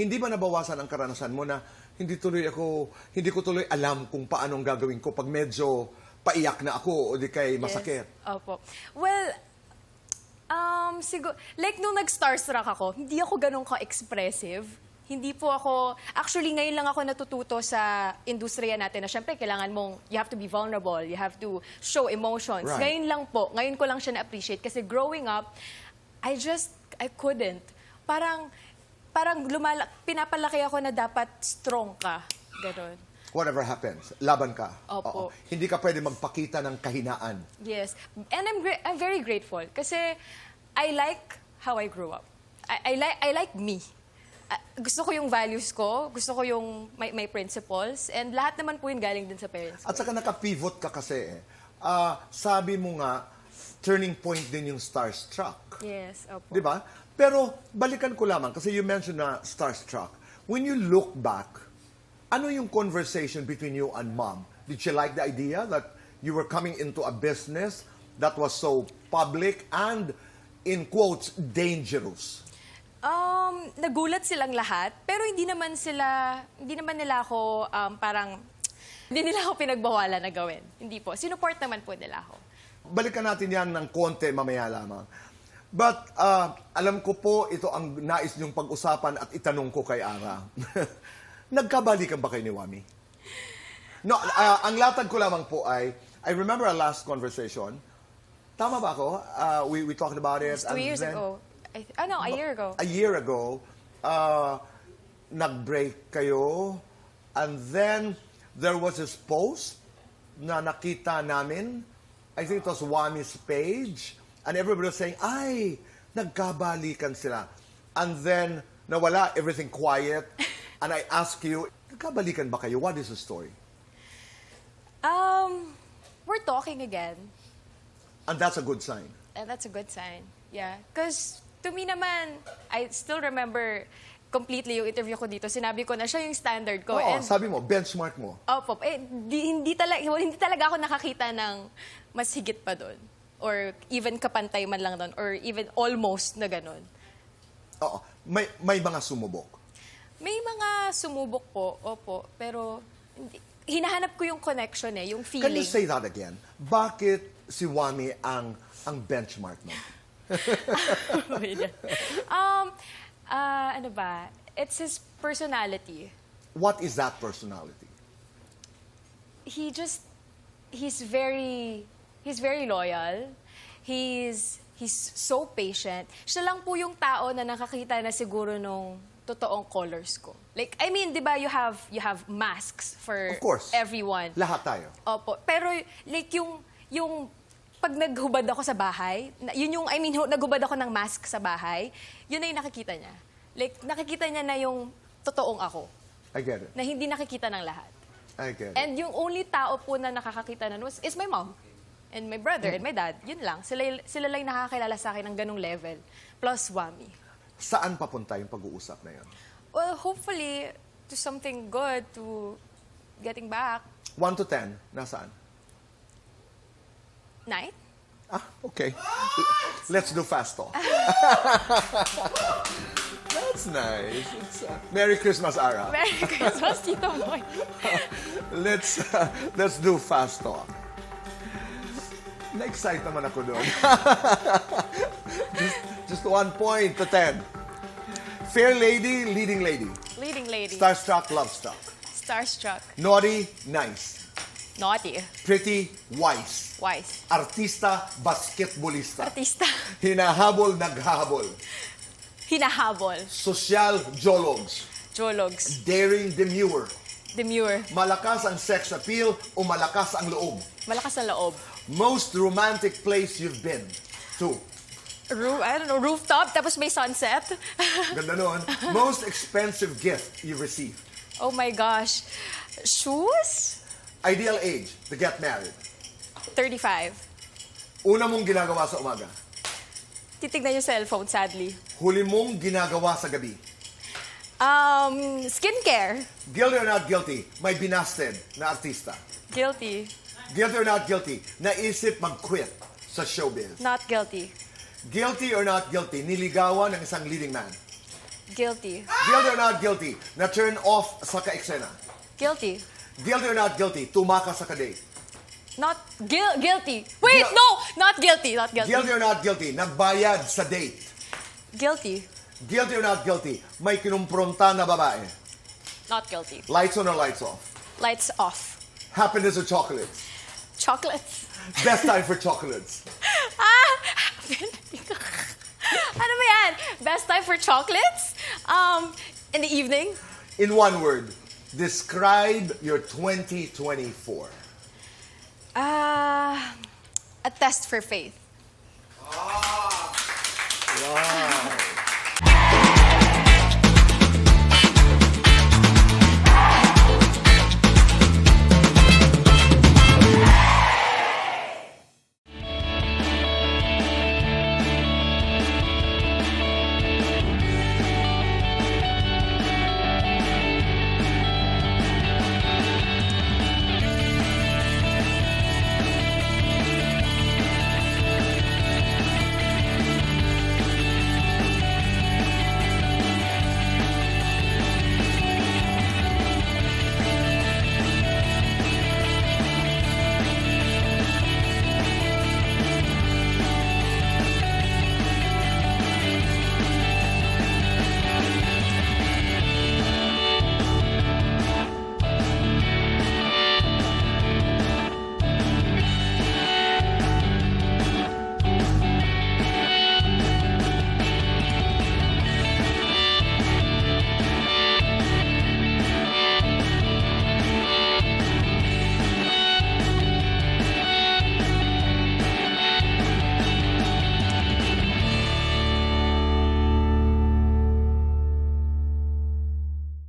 hindi ba nabawasan ang karanasan mo na hindi tuloy ako, hindi ko tuloy alam kung paano ang gagawin ko pag medyo paiyak na ako o di kay masakit? Yes. Opo. Well, um, siguro, like nung nag-starstruck ako, hindi ako ganun ka-expressive. Hindi po ako, actually ngayon lang ako natututo sa industriya natin na syempre kailangan mong, you have to be vulnerable, you have to show emotions. Right. Ngayon lang po, ngayon ko lang siya na-appreciate kasi growing up, I just, I couldn't. Parang, parang lumala, pinapalaki ako na dapat strong ka. Ganon. Whatever happens, laban ka. Opo. Oo. Hindi ka pwede magpakita ng kahinaan. Yes. And I'm gra- I'm very grateful kasi I like how I grew up. I, I like I like me. Ah, gusto ko yung values ko, gusto ko yung my, my principles, and lahat naman po yun galing din sa parents ko. At saka naka-pivot ka kasi eh. Ah, sabi mo nga, turning point din yung starstruck. Yes, opo. Di ba? Pero balikan ko lamang kasi you mentioned na starstruck. When you look back, ano yung conversation between you and mom? Did she like the idea that you were coming into a business that was so public and in quotes dangerous? Um, nagulat silang lahat, pero hindi naman sila, hindi naman nila ako um, parang, hindi nila ako pinagbawalan na gawin. Hindi po. Sinuport naman po nila ako. Balikan natin yan ng konti mamaya lamang. But uh, alam ko po ito ang nais niyong pag-usapan at itanong ko kay Ara. Nagkabalikan ba kayo ni Wami? No, uh, ang latag ko lamang po ay, I remember our last conversation. Tama ba ako? Uh, we, we talked about it. It's two years then- ago. I, ah, no, a year ago. A year ago, uh, nag-break kayo. And then, there was this post na nakita namin. I think it was Wami's page. And everybody was saying, ay, nagkabalikan sila. And then, nawala, everything quiet. And I ask you, nagkabalikan ba kayo? What is the story? Um, we're talking again. And that's a good sign. And that's a good sign. Yeah. Because to me naman, I still remember completely yung interview ko dito. Sinabi ko na siya yung standard ko. Oo, And, sabi mo, benchmark mo. opo, eh, di, hindi, talaga, hindi talaga ako nakakita ng mas higit pa doon. Or even kapantay man lang doon. Or even almost na ganun. Oo, may, may mga sumubok. May mga sumubok po, opo. Pero hindi, hinahanap ko yung connection eh, yung Can you feeling. say that again? Bakit si Wami ang ang benchmark mo? um, ah, ano ba? It's his personality. What is that personality? he just he's very he's very loyal. He's he's so patient. Siya lang po yung tao na nakakita na siguro nung totoong colors ko. Like I mean, 'di ba you have you have masks for Of course. everyone. Lahat tayo. Opo. Pero like yung yung pag naghubad ako sa bahay, na- yun yung I mean hu- naghubad ako ng mask sa bahay, yun na yung nakikita niya. Like nakikita niya na yung totoong ako, I get it. na hindi nakikita ng lahat. I get it. And yung only tao po na nakakakita nun was, is my mom. And my brother and my dad. Yun lang. Sila, sila lang yung nakakilala sa akin ng ganong level. Plus Wami. Saan papunta yung pag-uusap na yun? Well, hopefully, to something good, to getting back. 1 to 10, nasaan? Night? Ah, okay. Let's do fast talk. That's nice. It's, uh, Merry Christmas, Ara. Merry Christmas, Tito Boy. Let's uh, let's do fast talk. Na-excite naman ako doon. just, just one point to ten. Fair lady, leading lady. Leading lady. Starstruck, love struck. Starstruck. Naughty, nice. Naughty. Pretty, wise. Wise. Artista, basketballista. Artista. Hinahabol, naghahabol. Hinahabol. Social, jologs. Jologs. Daring, demure. Demure. Malakas ang sex appeal o malakas ang loob. Malakas ang loob. Most romantic place you've been to. Roof, I don't know, rooftop, tapos may sunset. Ganda nun. Most expensive gift you received. oh my gosh. Shoes? Ideal age to get married. 35. Una mong ginagawa sa umaga. Titignan yung cellphone, sadly. Huli mong ginagawa sa gabi. Um, skincare. Guilty or not guilty, may binasted na artista. Guilty. Guilty or not guilty, naisip mag-quit sa showbiz. Not guilty. Guilty or not guilty, niligawan ng isang leading man. Guilty. Guilty or not guilty? Na turn off sa ka-eksena. Guilty. Guilty or not guilty? Tumaka sa ka-date. Not guil- guilty. Wait, Guil- no, not guilty. Not guilty. Guilty or not guilty? Nagbayad sa date. Guilty. Guilty or not guilty? May kinumpronta na babae. Not guilty. Lights on or lights off? Lights off. Happiness or chocolates? Chocolates. Best time for chocolates. Ah! ano ba yan? Best time for chocolates? Um, in the evening? In one word, describe your 2024. Ah, a test for faith. Wow.